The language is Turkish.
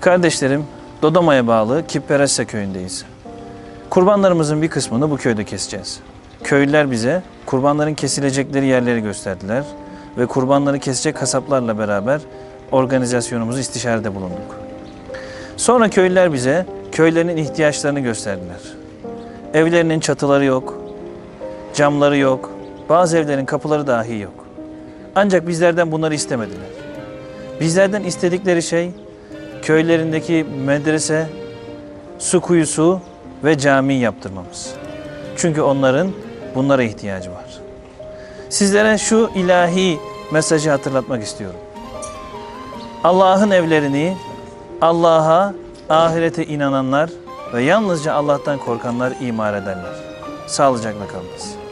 Kardeşlerim, Dodama'ya bağlı Kipperessa köyündeyiz. Kurbanlarımızın bir kısmını bu köyde keseceğiz. Köylüler bize kurbanların kesilecekleri yerleri gösterdiler ve kurbanları kesecek kasaplarla beraber organizasyonumuzu istişarede bulunduk. Sonra köylüler bize köylerinin ihtiyaçlarını gösterdiler. Evlerinin çatıları yok, camları yok, bazı evlerin kapıları dahi yok. Ancak bizlerden bunları istemediler. Bizlerden istedikleri şey köylerindeki medrese, su kuyusu ve cami yaptırmamız. Çünkü onların bunlara ihtiyacı var. Sizlere şu ilahi mesajı hatırlatmak istiyorum. Allah'ın evlerini Allah'a, ahirete inananlar ve yalnızca Allah'tan korkanlar imar ederler. Sağlıcakla kalınız.